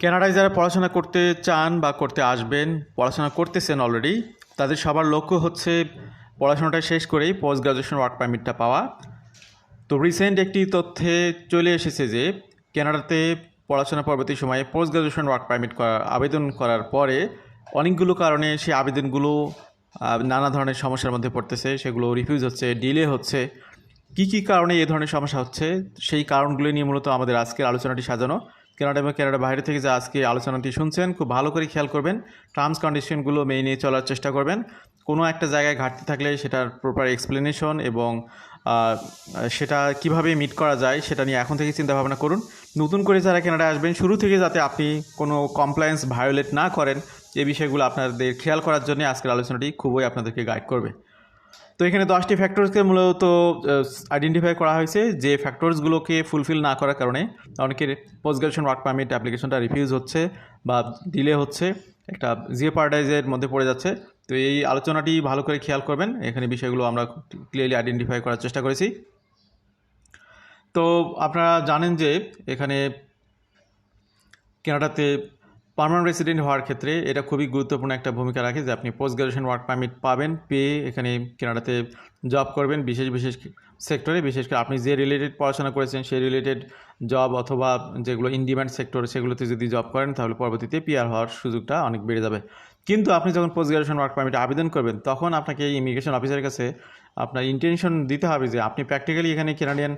কানাডায় যারা পড়াশোনা করতে চান বা করতে আসবেন, পড়াশোনা করতেছেন অলরেডি তাদের সবার লক্ষ্য হচ্ছে পড়াশোনাটা শেষ করেই পোস্ট গ্রাজুয়েশন ওয়ার্ক পারমিটটা পাওয়া। তো রিসেন্ট একটি তথ্যে চলে এসেছে যে কানাডাতে পড়াশোনা পরবর্তী সময়ে পোস্ট গ্রাজুয়েশন ওয়ার্ক পারমিট করা, আবেদন করার পরে অনেকগুলো কারণে সেই আবেদনগুলো নানা ধরনের সমস্যার মধ্যে পড়তেছে, সেগুলো রিফিউজ হচ্ছে ডিলে হচ্ছে। কী কী কারণে এই ধরনের সমস্যা হচ্ছে? সেই কারণগুলো নিয়ে মূলত আমাদের আজকের আলোচনাটি সাজানো। কানাডা এবং কানাডা বাইরে থেকে যে আজকে আলোচনাটি শুনছেন, খুব ভালো করে খেয়াল করবেন। টার্মস কন্ডিশনগুলো মেনে চলার চেষ্টা করবেন। কোনো একটা জায়গায় ঘাটতি থাকলে সেটার প্রপার এক্সপ্লেনেশন এবং সেটা কীভাবে মিট করা যায় সেটা নিয়ে এখন থেকে চিন্তা ভাবনা করুন। নতুন করে যারা কানাডায় আসবেন, শুরু থেকে যাতে আপনি কোনো কমপ্লায়েন্স ভায়োলেট না করেন এই বিষয়গুলো আপনাদের খেয়াল করার জন্য আজকের আলোচনাটি খুবই আপনাদেরকে গাইড করবে। তো এখানে দশটি ফ্যাক্টরসকে মূলত আইডেন্টিফাই করা হয়েছে যে ফ্যাক্টরসগুলোকে ফুলফিল না করার কারণে অনেকের পোস্ট গ্রাজুয়েশন ওয়ার্ক পারমিট অ্যাপ্লিকেশনটা রিফিউজ হচ্ছে বা ডিলে হচ্ছে, একটা জিও মধ্যে পড়ে যাচ্ছে। তো এই আলোচনাটি ভালো করে খেয়াল করবেন, এখানে বিষয়গুলো আমরা ক্লিয়ারলি আইডেন্টিফাই করার চেষ্টা করেছি। তো আপনারা জানেন যে এখানে কানাডাতে পার্মানেন্ট রেসিডেন্ট হওয়ার ক্ষেত্রে এটা খুবই গুরুত্বপূর্ণ একটা ভূমিকা রাখে যে আপনি পোস্ট গ্রাজুয়েশন ওয়ার্ক পারমিট পাবেন, পেয়ে এখানে কানাডাতে জব করবেন, বিশেষ বিশেষ সেক্টরে বিশেষ করে আপনি যে রিলেটেড পড়াশোনা করেছেন, সেই রিলেটেড জব অথবা যেগুলো ইন ডিমান্ড সেক্টর সেগুলোতে যদি জব করেন, তাহলে পরবর্তীতে পিআর হওয়ার সুযোগটা অনেক বেড়ে যাবে। কিন্তু আপনি যখন পোস্ট গ্রাজুয়েশন ওয়ার্ক পারমিট আবেদন করবেন, তখন আপনাকে ইমিগ্রেশন অফিসারের কাছে আপনার ইন্টেনশন দিতে হবে যে আপনি প্র্যাকটিক্যালি এখানে কেনাডিয়ান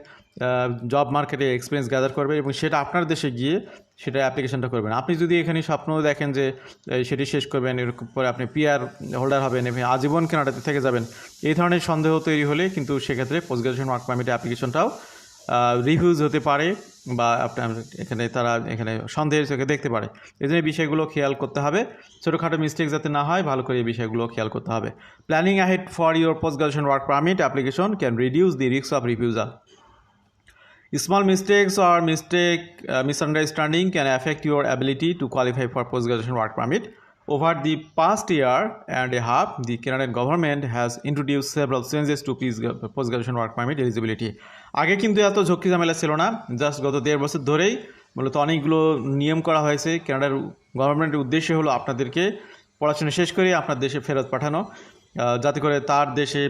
জব মার্কেটে এক্সপিরিয়েন্স গ্যাদার করবেন এবং সেটা আপনার দেশে গিয়ে সেটা অ্যাপ্লিকেশনটা করবেন। আপনি যদি এখানে স্বপ্ন দেখেন যে সেটি শেষ করবেন, এরকম পরে আপনি পিআর হোল্ডার হবেন এবং আজীবন কেনাডাতে থেকে যাবেন, এই ধরনের সন্দেহ তৈরি হলে কিন্তু সেক্ষেত্রে পোস্ট গ্রাজুয়েশন ওয়ার্ক পারমিট অ্যাপ্লিকেশনটাও রিভিউজ হতে পারে বা আপনার এখানে তারা এখানে সন্দেহের চোখে দেখতে পারে। এই জন্য বিষয়গুলো খেয়াল করতে হবে। ছোটোখাটো মিস্টেক যাতে না হয় ভালো করে এই বিষয়গুলো খেয়াল করতে হবে। Planning ahead for your post graduation work permit application can reduce the risk of refusal Small mistakes or mistake uh, misunderstanding can affect your ability to qualify for post-graduation work permit. Over the past year and a half, the Canadian government has introduced several changes to post-graduation work permit eligibility. আগে কিন্তু এত ঝক্কি ঝামেলা ছিল না just গত দেড় বছর ধরেই মূলত অনেকগুলো নিয়ম করা হয়েছে কানাডার গভর্নমেন্টের উদ্দেশ্য হলো আপনাদেরকে পড়াশোনা শেষ করে আপনার দেশে ফেরত পাঠানো যাতে করে তার দেশে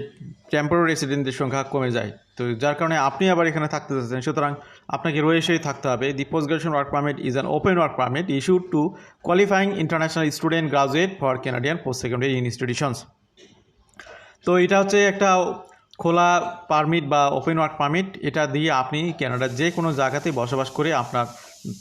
টেম্পোরারি রেসিডেন্টদের সংখ্যা কমে যায়। তো যার কারণে আপনি আবার এখানে থাকতে চাচ্ছেন। সুতরাং আপনাকে রয়েছেই থাকতে হবে। The post graduation work permit is an open work permit issued to qualifying international student graduate for Canadian post secondary institutions তো এটা হচ্ছে একটা খোলা পারমিট বা ওপেন ওয়ার্ক পারমিট এটা দিয়ে আপনি কানাডার যে কোনো জায়গাতে বসবাস করে আপনার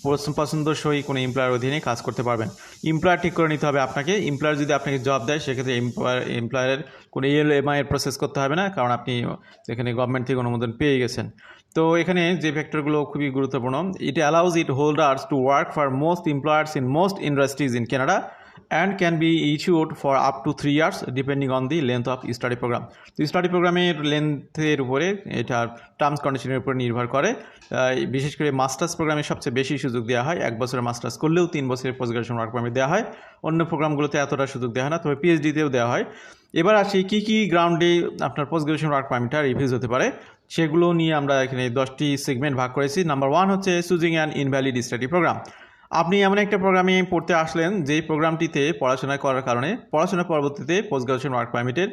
পছন্দ- পছন্দসই কোনো এমপ্লয়ার অধীনে কাজ করতে পারবেন। এমপ্লয়ার ঠিক করে নিতে হবে আপনাকে। এমপ্লয়ার যদি আপনাকে জব দেয়, সেক্ষেত্রে এমপ্লয়ার এমপ্লয়ারের কোনো ইএল এমআইয়ের প্রসেস করতে হবে না, কারণ আপনি এখানে গভর্নমেন্ট থেকে অনুমোদন পেয়ে গেছেন। তো এখানে যে ফ্যাক্টরগুলো খুবই গুরুত্বপূর্ণ it allows it holders to work for most employers in most industries in Canada and can be issued for up to three years depending on the length of study program তো স্টাডি প্রোগ্রামের লেন্থের উপরে এটার terms কন্ডিশনের উপর নির্ভর করে। বিশেষ করে মাস্টার্স প্রোগ্রামে সবচেয়ে বেশি সুযোগ দেওয়া হয়, এক বছরের মাস্টার্স করলেও তিন বছরের পোস্ট গ্রাজুয়েশন ওয়ার্ক পারমিট দেওয়া হয়। অন্য প্রোগ্রামগুলোতে এতটা সুযোগ দেওয়া হয় না, তবে পিএইচডিতেও দেওয়া হয়। এবার আসি, কী কী গ্রাউন্ডে আপনার পোস্ট গ্রাজুয়েশন ওয়ার্ক পারমিটটা রিভিউজ হতে পারে? সেগুলো নিয়ে আমরা এখানে দশটি সেগমেন্ট ভাগ করেছি। নাম্বার ওয়ান হচ্ছে choosing and invalid study program আপনি এমন একটা প্রোগ্রামে পড়তে আসলেন, যেই প্রোগ্রামটিতে পড়াশোনা করার কারণে পড়াশোনা পরবর্তীতে পোস্ট গ্রাজুয়েশন ওয়ার্ক পারমিটের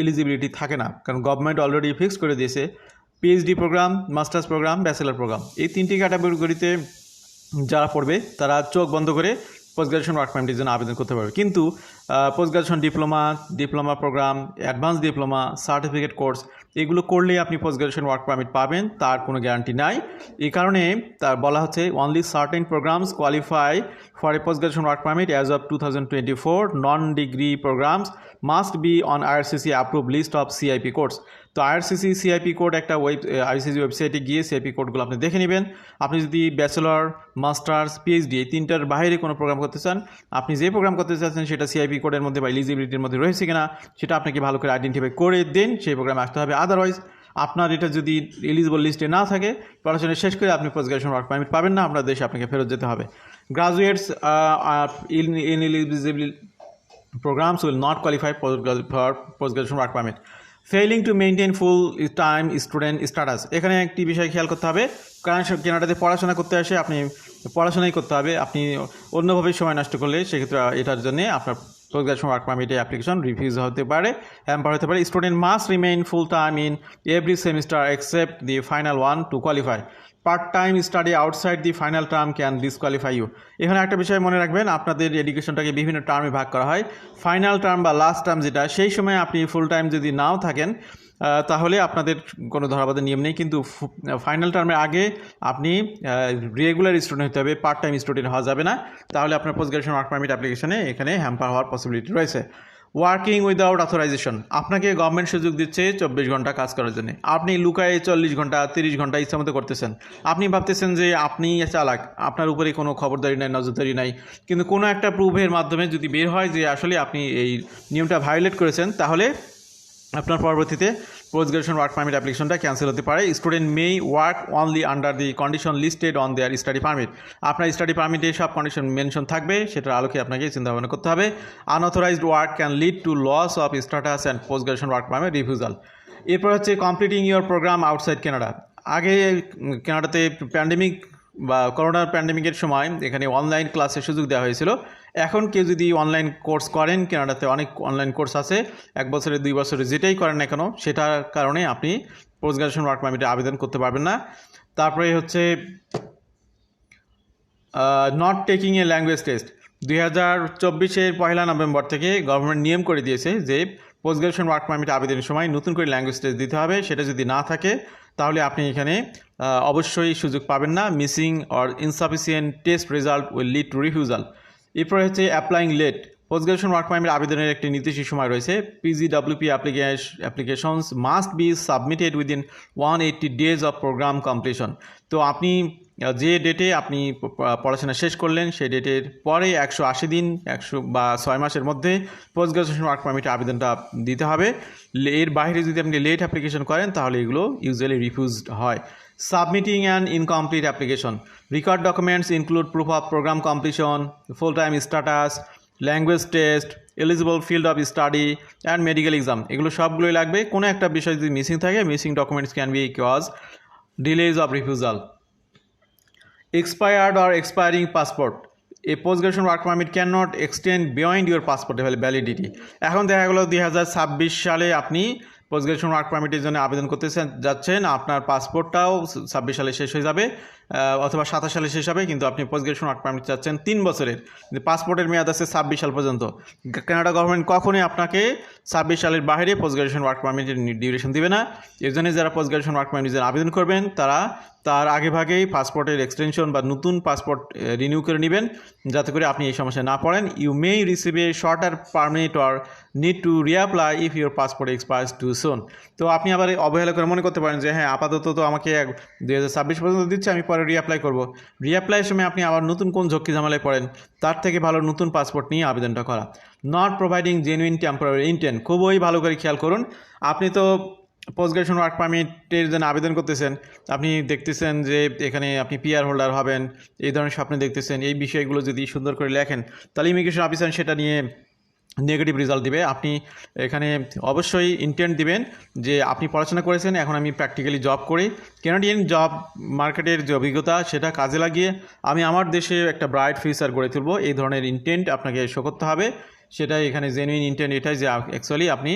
এলিজিবিলিটি থাকে না। কারণ গভর্নমেন্ট অলরেডি ফিক্স করে দিয়েছে PhD program masters program bachelor program এই তিনটি ক্যাটাগরিতে যারা পড়বে, তারা চোখ বন্ধ করে পোস্ট গ্রাজুয়েশন ওয়ার্ক পারমিটের জন্য আবেদন করতে পারবে। কিন্তু post graduation diploma diploma program advance diploma certificate course এগুলো করলেই আপনি পোস্ট গ্রাজুয়েশন ওয়ার্ক পারমিট পাবেন, তার কোনো গ্যারান্টি নাই। এই কারণে তার বলা হচ্ছে only certain programs qualify for a post graduation work permit as of two thousand twenty four non degree programs must be on IRCC approve list of CIP course তো আইআরসিসি সিআইপি কোড একটা web ICC ওয়েবসাইটে গিয়ে CIP কোডগুলো আপনি দেখে নেবেন। আপনি যদি ব্যাচেলর মাস্টার্স পিএইচডি এই তিনটার বাইরে কোনো প্রোগ্রাম করতে চান, আপনি যে প্রোগ্রাম করতে চাচ্ছেন সেটা সিআইপি কোডের মধ্যে বা এলিজিবিলিটির মধ্যে রয়েছে কিনা, সেটা আপনাকে ভালো করে আইডেন্টিফাই করে দেন, সেই প্রোগ্রামে আসতে হবে। আদারওয়াইজ আপনার এটা যদি এলিজিবল লিস্টে না থাকে, পড়াশোনা শেষ করে আপনি পোস্ট গ্রাজুয়েশন ওয়ার্ক পারমিট পাবেন না আপনার দেশে আপনাকে ফেরত যেতে হবে। Graduates in ineligible programs will not qualify for for post-graduation work permit. Failing to maintain full time student status এখানে একটি বিষয় খেয়াল করতে হবে। কারণ কেনাটাতে পড়াশোনা করতে আসে, আপনি পড়াশোনাই করতে হবে। আপনি অন্যভাবে সময় নষ্ট করলে সেক্ষেত্রে এটার জন্য আপনার পোস্ট ওয়ার্ক পারমিটের অ্যাপ্লিকেশন রিফিউজ হতে পারে হ্যাম্পার হতে পারে। Student must remain full time in every semester except the final one to qualify part time study outside the final term can disqualify you এখানে একটা বিষয় মনে রাখবেন, আপনাদের এডুকেশনটাকে বিভিন্ন টার্মে ভাগ করা হয়। ফাইনাল টার্ম বা লাস্ট টার্ম যেটা, সেই সময় আপনি ফুল টাইম যদি নাও থাকেন তাহলে আপনাদের কোনো ধরাবাধের নিয়ম নেই। কিন্তু ফাইনাল টার্মের আগে আপনি রেগুলার স্টুডেন্ট হতে হবে পার্ট টাইম স্টুডেন্ট হওয়া যাবে না। তাহলে আপনার পোস্ট গ্রাজুয়েশন ওয়ার্ক পারমিট অ্যাপ্লিকেশনে এখানে হ্যাম্পার হওয়ার পসিবিলিটি রয়েছে। Working without authorisation. আপনাকে গভর্নমেন্ট সুযোগ দিচ্ছে চব্বিশ ঘণ্টা কাজ করার জন্য। আপনি লুকায়ে চল্লিশ ঘণ্টা, তিরিশ ঘণ্টা ইচ্ছা মতো করতেছেন। আপনি ভাবতেছেন যে আপনি চালাক, আপনার উপরে কোনো খবরদারি নাই, নজরদারি নাই। কিন্তু কোনো একটা প্রুফের মাধ্যমে যদি বের হয় যে আসলে আপনি এই নিয়মটা ভায়োলেট করেছেন, তাহলে আপনার পরবর্তীতে পোস্ট গ্রাজুয়েশন ওয়ার্ক পারমিট অ্যাপ্লিকেশনটা ক্যান্সেল হতে পারে। Student may work only under the condition listed on their study permit আপনার স্টাডি পারমিটে সব কন্ডিশন মেনশন থাকবে, সেটার আলোকে আপনাকে চিন্তা ভাবনা করতে হবে। Unauthorised work can lead to loss of status and post graduation work permit refusal এরপর হচ্ছে completing your program outside Canada আগে কেনাডাতে প্যান্ডেমিক বা করোনার প্যান্ডেমিকের সময় এখানে অনলাইন ক্লাসের সুযোগ দেওয়া হয়েছিল। এখন কেউ যদি অনলাইন কোর্স করেন, কানাডাতে অনেক অনলাইন কোর্স আছে, এক বছরে, দুই বছরে যেটাই করেন না কেন, সেটার কারণে আপনি পোস্ট গ্রাজুয়েশন ওয়ার্ক পারমিটে আবেদন করতে পারবেন না। তারপরে হচ্ছে not taking a language test দুই হাজার চব্বিশের পয়লা নভেম্বর থেকে গভর্নমেন্ট নিয়ম করে দিয়েছে যে পোস্ট গ্রাজুয়েশন ওয়ার্ক পারমিট আবেদনের সময় নতুন করে ল্যাঙ্গুয়েজ টেস্ট দিতে হবে। সেটা যদি না থাকে তাহলে আপনি এখানে অবশ্যই সুযোগ পাবেন না। Missing or insufficient test result will lead to refusal এরপরে হচ্ছে applying late post graduation work permit আবেদনের একটি নির্দিষ্ট সময় রয়েছে। PG WP application applications must be submitted within one eighty days of program completion তো আপনি যে ডেটে আপনি পড়াশোনা শেষ করলেন, সেই ডেটের পরে একশো আশি দিন, একশো বা ছয় মাসের মধ্যে পোস্ট গ্রাজুয়েশন ওয়ার্ক পারমিটের আবেদনটা দিতে হবে। এর বাইরে যদি আপনি লেট অ্যাপ্লিকেশন করেন, তাহলে এগুলো ইউজুয়ালি রিফিউজড হয়। Submitting and incomplete application record documents include proof of program completion full time status language test eligible field of study and medical exam এগুলো সবগুলোই লাগবে। কোনো একটা বিষয় যদি মিসিং থাকে missing documents can be cause delays of refusal expired or expiring passport a post graduation work permit cannot extend beyond your passport validity এখন দেখা গেলো দুই সালে আপনি পোস্ট গ্রাজুয়েশন ওয়ার্ক পারমিটের জন্য আবেদন করতে যাচ্ছেন আপনার পাসপোর্টটাও ছাব্বিশ সালে শেষ হয়ে যাবে অথবা সাতাশ সালে শেষ হবে কিন্তু আপনি পোস্ট গ্রাজুয়েশন ওয়ার্ক পারমিট চাচ্ছেন, তিন বছরের। পাসপোর্টের মেয়াদ আছে ছাব্বিশ সাল পর্যন্ত। কানাডা গভর্নমেন্ট কখনোই আপনাকে ছাব্বিশ সালের বাইরে পোস্ট গ্রাজুয়েশন ওয়ার্ক পারমিটের ডিউরেশন দেবে না। এর জন্য যারা পোস্ট গ্রাজুয়েশন ওয়ার্ক পারমিটের আবেদন করবেন, তারা তার আগে ভাগেই পাসপোর্টের এক্সটেনশন বা নতুন পাসপোর্ট রিনিউ করে নেবেন, যাতে করে আপনি এই সমস্যায় না পড়েন। You may receive a shorter permit or need to reapply if your passport expires too soon তো আপনি আবার অবহেলা করে মনে করতে পারেন যে হ্যাঁ আপাতত তো আমাকে দু হাজার ছাব্বিশ পর্যন্ত দিচ্ছে, আমি পরে রিঅ্যাপ্লাই করব। রিঅ্যাপ্লাইয়ের সময় আপনি আবার নতুন কোন ঝক্কি ঝামেলায় পড়েন, তার থেকে ভালো নতুন পাসপোর্ট নিয়ে আবেদনটা করা। Not providing genuine temporary intent খুবই ভালো করে খেয়াল করুন। আপনি তো পোস্ট গ্রাজুয়েশন ওয়ার্ক পারমিটের জন্য আবেদন করতেছেন, আপনি দেখতেছেন যে এখানে আপনি পিআর হোল্ডার হবেন, এই ধরনের স্বপ্ন দেখতেছেন, এই বিষয়গুলো যদি সুন্দর করে লেখেন, তাহলে ইমিগ্রেশন অফিসার সেটা নিয়ে নেগেটিভ রেজাল্ট দিবে। আপনি এখানে অবশ্যই ইন্টেন্ট দিবেন যে আপনি পড়াশোনা করেছেন, এখন আমি প্র্যাকটিক্যালি জব করি। কেনাডিয়ান জব মার্কেটের যে অভিজ্ঞতা, সেটা কাজে লাগিয়ে আমি আমার দেশে একটা ব্রাইট ফিউচার গড়ে তুলব। এই ধরনের ইন্টেন্ট আপনাকে শো করতে হবে। সেটাই এখানে জেনুইন ইন্টেন্ট এটাই যে অ্যাকচুয়ালি আপনি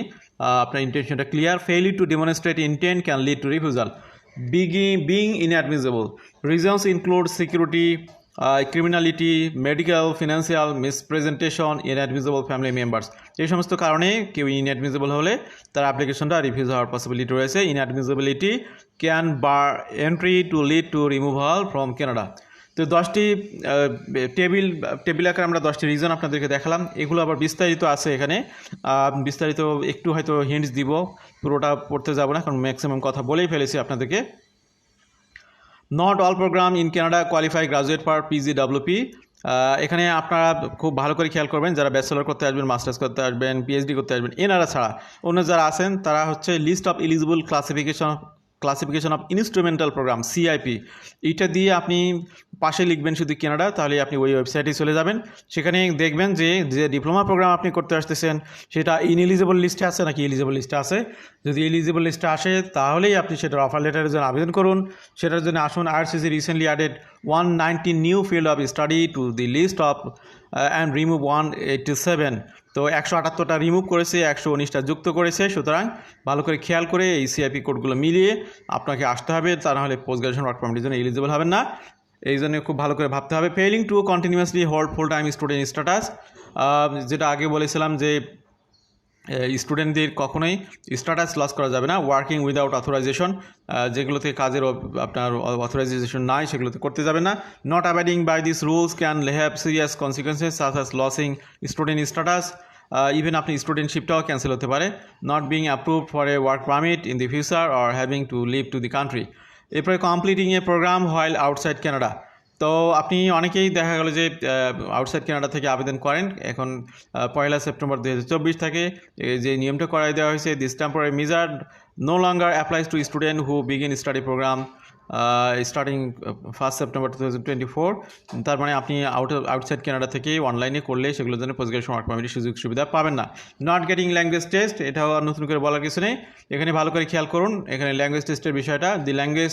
আপনার ইন্টেনশনটা clear failing to demonstrate intent can lead to refusal being being inadmissible reasons include security criminality medical financial misrepresentation inadmissible family members এই সমস্ত কারণে কেউ ইনঅ্যাডমিসেবল হলে তার অ্যাপ্লিকেশনটা রিফিউজ হওয়ার পসিবিলিটি রয়েছে। Inadmissibility can bar entry to lead to removal from Canada তো দশটি টেবিল টেবিল আকারে আমরা দশটি রিজন আপনাদেরকে দেখালাম। এগুলো আবার বিস্তারিত আছে এখানে। বিস্তারিত একটু হয়তো হিন্টস দিব। পুরোটা পড়তে যাব না, কারণ ম্যাক্সিমাম কথা বলেই ফেলেছি আপনাদেরকে। Not all program in Canada qualify graduate for PGWP এখানে আপনারা খুব ভালো করে খেয়াল করবেন, যারা ব্যাচেলর করতে আসবেন মাস্টার্স করতে আসবেন পিএইচডি করতে আসবেন, এনারা ছাড়া অন্য যারা আছেন, তারা হচ্ছে list of eligible classification classification of instrumental program CIP এটা দিয়ে আপনি পাশে লিখবেন শুধু কেনাডা তাহলে আপনি ওই ওয়েবসাইটে চলে যাবেন। সেখানে দেখবেন যে যে ডিপ্লোমা প্রোগ্রাম আপনি করতে আসতেছেন, সেটা ইনএলিজিবল লিস্টে আছে নাকি এলিজিবল লিস্টে আছে? যদি এলিজিবল লিস্টে আসে, তাহলেই আপনি সেটার অফার লেটারের জন্য আবেদন করুন। সেটার জন্য আসুন RCC recently added one ninety new field of study to the list of and remove one eighty seven তো একশো আটাত্তরটা রিমুভ করেছে, একশো উনিশটা যুক্ত করেছে। সুতরাং ভালো করে খেয়াল করে এই সিআইপি কোডগুলো মিলিয়ে আপনাকে আসতে হবে। তা নাহলে পোস্ট গ্রাজুয়েশন ওয়ার্ক পারমিটের জন্য এলিজিবল হবেন না। এই জন্য খুব ভালো করে ভাবতে হবে। Failing to continuously hold full time student status যেটা আগে বলেছিলাম যে স্টুডেন্টদের কখনোই স্ট্যাটাস লস করা যাবে না। ওয়ার্কিং উইদাউট অথরাইজেশন যেগুলোতে কাজের আপনার অথরাইজেশন নাই, সেগুলোতে করতে যাবে না। Not abiding by this rules can have serious consequences such as losing student status even আপনি স্টুডেন্টশিপটাও ক্যান্সেল হতে পারে। Not being approved for a work permit in the future or having to leave to the country এরপরে completing a program while outside Canada তো আপনি অনেকেই দেখা গেল যে আউটসাইড কানাডা থেকে আবেদন করেন। এখন পয়লা সেপ্টেম্বর দু হাজার চব্বিশ থেকে যে নিয়মটা করাই দেওয়া হয়েছে this temporary measure no longer applies to student who begin study program starting first September two thousand twenty four তার মানে আপনি আউট আউটসাইড কানাডা থেকে অনলাইনে করলে সেগুলোর জন্য পোস্ট গ্রাজুয়েশন ওয়ার্ক পারমিটের সুযোগ সুবিধা পাবেন না। নট গেটিং ল্যাঙ্গুয়েজ টেস্ট এটাও আর নতুন করে বলার কিছু নেই। এখানে ভালো করে খেয়াল করুন, এখানে ল্যাঙ্গুয়েজ টেস্টের বিষয়টা the language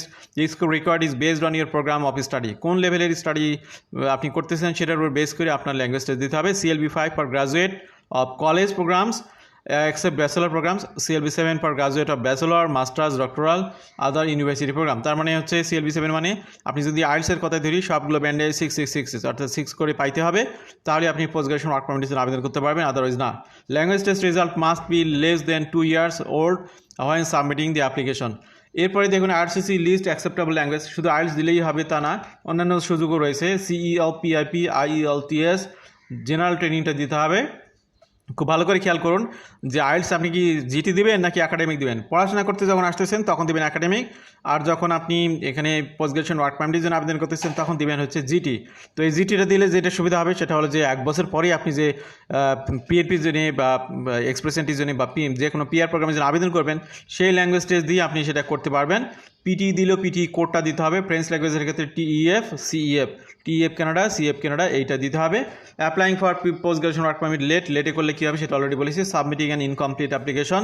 school record is based on year program of study কোন লেভেলের স্টাডি আপনি করতেছেন সেটার উপর বেস করে আপনার ল্যাঙ্গুয়েজ টেস্ট দিতে হবে। CLB five for graduate of college programs except bachelor programs CLB 7 for graduate of bachelor, masters, doctoral, other university program. তার মানে হচ্ছে CLB 7 মানে আপনি যদি আইএলসের কথা ধরি, সবগুলো ব্যান্ডে সিক্স সিক্স সিক্স অর্থাৎ সিক্স করে পাইতে হবে, তাহলে আপনি পোস্ট গ্রাজুয়েশন ওয়ার্ক পারমিটের আবেদন করতে পারবেন আদারওয়াইজ না। Language test result must be less than two years old when submitting the application এরপরে দেখুন আরসিসি লিস্ট অ্যাকসেপ্টেবল ল্যাঙ্গুয়েজ শুধু আইএলস দিলেই হবে তা না, অন্যান্য সুযোগও রয়েছে E CELPIP IELTS general ট্রেনিংটা দিতে হবে। খুব ভালো করে খেয়াল করুন যে আইএলস আপনি কি জিটি দিবেন নাকি একাডেমিক দিবেন? পড়াশোনা করতে যখন আসতেছেন, তখন দিবেন একাডেমিক আর যখন আপনি এখানে পোস্ট গ্রাজুয়েশন ওয়ার্ক পারমিটের জন্য আবেদন করতেছেন, তখন দিবেন হচ্ছে জিটি। তো এই জিটিটা দিলে যেটা সুবিধা হবে, সেটা হলো যে এক বছর পরেই আপনি যে পিএরপির জন্য বা এক্সপ্রেসেন্টির জন্য বা পি যে কোনো পিআর প্রোগ্রামের জন্য আবেদন করবেন, সেই ল্যাঙ্গুয়েজ টেস্ট দিয়ে আপনি সেটা করতে পারবেন। পিটি দিলেও পিটি কোডটা দিতে হবে। ফ্রেঞ্চ ল্যাঙ্গুয়েজের ক্ষেত্রে TEF CEF TF Canada CF Canada এইটা দিতে হবে। Applying for post graduation work permit late লেটে করলে কী হবে সেটা অলরেডি বলেছি। সাবমিটিং অ্যান ইনকমপ্লিট অ্যাপ্লিকেশন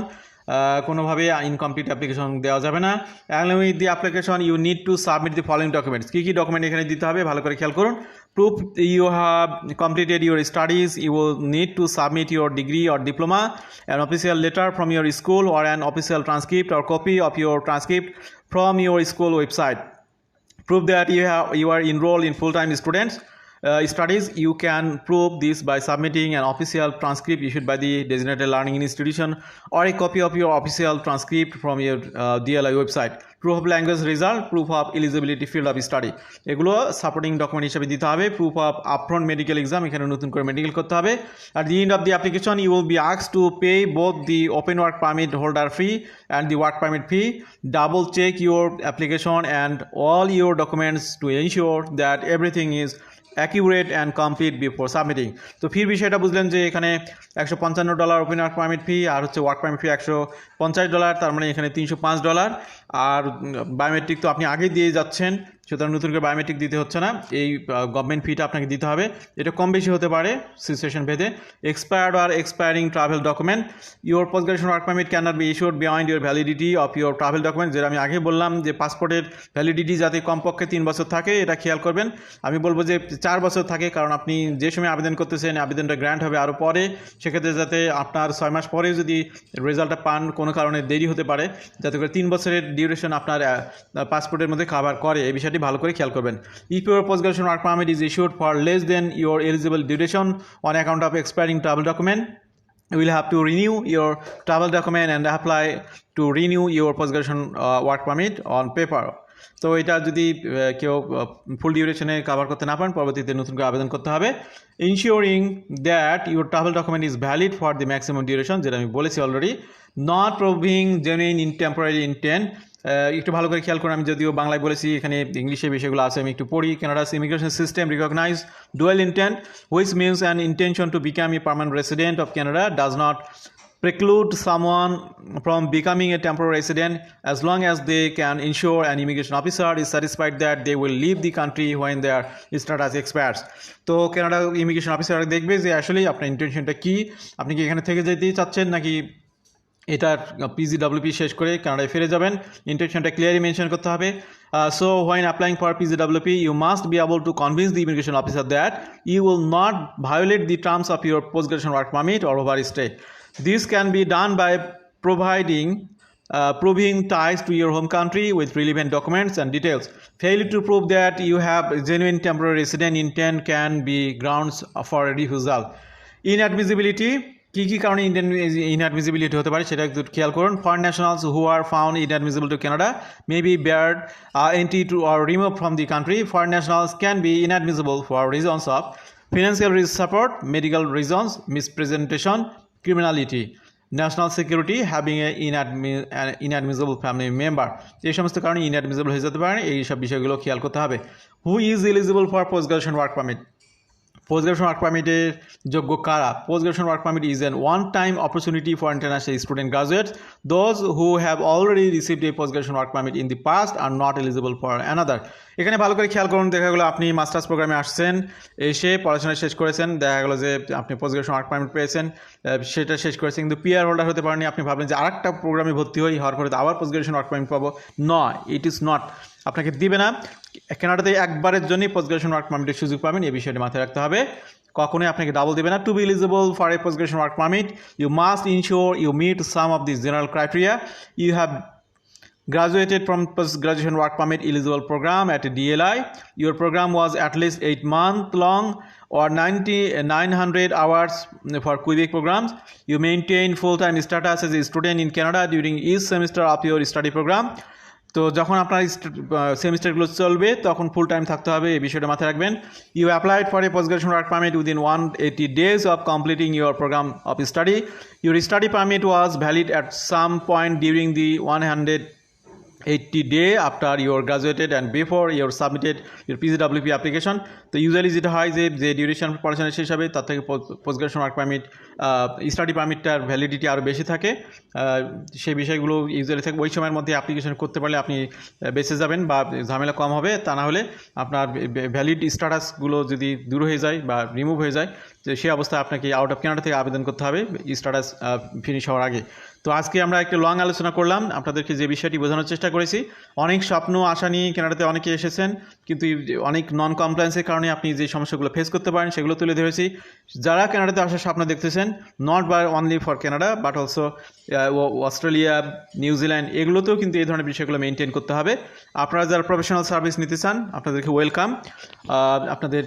কোনোভাবে ইনকমপ্লিট অ্যাপ্লিকেশন দেওয়া যাবে না। And with the application you need to submit the following documents কী কী ডকুমেন্ট এখানে দিতে হবে? ভালো করে খেয়াল করুন। Proof you have completed your studies you need to submit your degree or diploma an official letter from your school or an official transcript or copy of your transcript from your school website Prove that you have you are enrolled in full-time students uh, studies. You can prove this by submitting an official transcript issued by the designated learning institution or a copy of your official transcript from your uh, DLI website. Proof of language result, proof of eligibility field of study. এগুলো supporting document হিসেবে দিতে হবে proof of upfront medical exam এখানে নতুন করে medical করতে হবে at the end of the application you will be asked to pay both the open work permit holder fee and the work permit fee double check your application and all your documents to ensure that everything is accurate and complete before submitting তো ফির বিষয়টা বুঝলেন যে এখানে একশো পঞ্চান্ন dollar open work permit fee আর হচ্ছে work permit fee একশো পঞ্চাশ ডলার তার মানে এখানে তিনশো পাঁচ ডলার আর বায়োমেট্রিক তো আপনি আগে দিয়ে যাচ্ছেন। সুতরাং নতুন করে বায়োমেট্রিক দিতে হচ্ছে না। এই গভর্নমেন্ট ফিটা আপনাকে দিতে হবে। এটা কম বেশি হতে পারে সিচুয়েশন ভেদে। Expired R expiring travel document your post graduation work permit can not be issued beyond your validity of your travel document যেটা আমি আগে বললাম যে পাসপোর্টের ভ্যালিডিটি যাতে কমপক্ষে তিন বছর থাকে, এটা খেয়াল করবেন। আমি বলব যে চার বছর থাকে, কারণ আপনি যে সময় আবেদন করতেছেন, আবেদনটা গ্র্যান্ট হবে আরও পরে। সেক্ষেত্রে যাতে আপনার ছয় মাস পরে যদি রেজাল্টটা পান, কোনো কারণে দেরি হতে পারে, যাতে করে তিন বছরের ডিউরেশন আপনার পাসপোর্টের মধ্যে কাভার করে। এই বিষয়টি ভালো করে খেয়াল করবেন। If your post graduation work permit is issued for less than your eligible duration on account of expiring travel document you will have to renew your travel document and apply to renew your post graduation uh, work permit on তো এটা যদি কেউ ফুল ডিউরেশনে cover করতে না পারেন পরবর্তীতে নতুন করে আবেদন করতে হবে। Ensuring that your travel document is valid for the maximum duration যেটা আমি বলেছি already not proving genuine in temporary intent একটু ভালো করে খেয়াল করুন আমি যদিও বাংলায় বলেছি, এখানে ইংলিশে বিষয়গুলো আছে, আমি একটু পড়ি। Canada's immigration system recognize dual intent which means an intention to become a permanent resident of Canada does not preclude someone from becoming a temporary resident as long as they can ensure an immigration officer is satisfied that they will leave the country when their status expires. তো Canada immigration officer দেখবে যে আসলে আপনার ইন্টেনশনটা কি? আপনি কি এখানে থেকে যেতেই চাচ্ছেন নাকি এটার পিজিডাব্লিউপি শেষ করে কানাডায় ফিরে যাবেন। ইন্টেকশনটা ক্লিয়ারি মেনশন করতে হবে। So when applying for PG PGWP you must be able to convince the immigration officer that you will not violate the terms of your post graduation work permit or over stay this can be done by providing proving ties to your home country with relevant documents and details fail to prove that you have genuine temporary resident intent can be grounds for refusal inadmissibility কি কি কারণে Indian inadmissibility হতে পারে সেটা একটু খেয়াল করুন। Foreign nationals who are found inadmissible to Canada may be barred entry to or remove from the country foreign nationals can be inadmissible for reasons of financial support medical reasons misrepresentation criminality national security having a ইনঅ্যাডমি inadmissible family member এই সমস্ত কারণে inadmissible হয়ে যেতে পারে, এই সব বিষয়গুলো খেয়াল করতে হবে। Who is eligible for post graduation work permit post graduation work পারমিটের যোগ্য কারা? Post graduation work permit is an one time opportunity for international student graduates those who have already received a post graduation work permit in the past are not eligible for another এখানে ভালো করে খেয়াল করুন, দেখা গেলো আপনি masters প্রোগ্রামে আসছেন, এসে পড়াশোনা শেষ করেছেন, দেখা গেলো যে আপনি পোস্ট গ্রাজুয়েশন ওয়ার্ক পারমিট পেয়েছেন সেটা শেষ করেছেন, কিন্তু পিআর হোল্ডার হতে পারেনি আপনি ভাবলেন যে আরেকটা প্রোগ্রামে ভর্তি হই, হওয়ার পরে আবার পোস্ট গ্রাজুয়েশন ওয়ার্ক পারমিট পাবো। নয় ইট ইজ নট আপনাকে দিবে না। কেনাটাতে একবারের জন্য পজগ্রেশন ওয়ার্ক পারমিটের সুযোগ পাবেন, এই বিষয়টি মাথায় রাখতে হবে। কখনোই আপনাকে ডাবল দেবে না। To be eligible for a post graduation work permit you must ensure you meet some of the general criteria you have graduated from post graduation work permit eligible program at DLI your program was at least eight month long or ninety nine hundred hours for Quebec programs you maintain full time status as a student in Canada during each semester of your study program তো যখন আপনার সেমিস্টারগুলো চলবে, তখন full time থাকতে হবে, এই বিষয়টা মাথায় রাখবেন। You applied for a post graduation work permit within one eighty days of completing your program of study your study permit was valid at some point during the one hundred 80 day after you are graduated and before you are submitted your PGWP application. তো usually যেটা হয় যে যে duration পড়াশোনা শেষ হবে, তার থেকে post graduation work permit study পারমিটটার validity আরও বেশি থাকে। সেই বিষয়গুলো ইউজুয়ালি থাকে। ওই সময়ের মধ্যে অ্যাপ্লিকেশন করতে পারলে আপনি বেঁচে যাবেন বা ঝামেলা কম হবে। তা না হলে আপনার ভ্যালিড স্ট্যাটাসগুলো যদি দূর হয়ে যায় বা রিমুভ হয়ে যায় তো সেই অবস্থায় আপনাকে আউট অফ কানাডা থেকে আবেদন করতে হবে স্ট্যাটাস ফিনিশ হওয়ার আগে। তো আজকে আমরা একটু লং আলোচনা করলাম, আপনাদেরকে যে বিষয়টি বোঝানোর চেষ্টা করেছি। অনেক স্বপ্ন, আশা নিয়ে কানাডাতে অনেকে এসেছেন, কিন্তু অনেক নন কমপ্লায়েন্সের কারণে আপনি যে সমস্যাগুলো ফেস করতে পারেন, সেগুলো তুলে ধরেছি। যারা কানাডাতে আসার স্বপ্ন দেখতেছেন not by only for Canada but also Australia New Zealand এগুলোতেও কিন্তু এই ধরনের বিষয়গুলো মেনটেন করতে হবে। আপনারা যারা প্রফেশনাল সার্ভিস নিতে চান, আপনাদেরকে ওয়েলকাম আপনাদের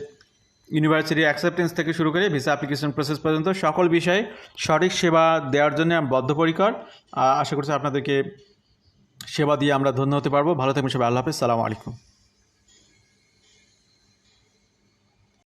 ইউনিভার্সিটি অ্যাকসেপ্টেন্স থেকে শুরু করে ভিসা অ্যাপ্লিকেশন প্রসেস পর্যন্ত সকল বিষয়ে সঠিক সেবা দেওয়ার জন্য আমি বদ্ধপরিকর আশা করছি আপনাদেরকে সেবা দিয়ে আমরা ধন্য হতে পারব। ভালো থাকবেন সবাই। আল্লাহ হাফেজ। সালামু আলাইকুম।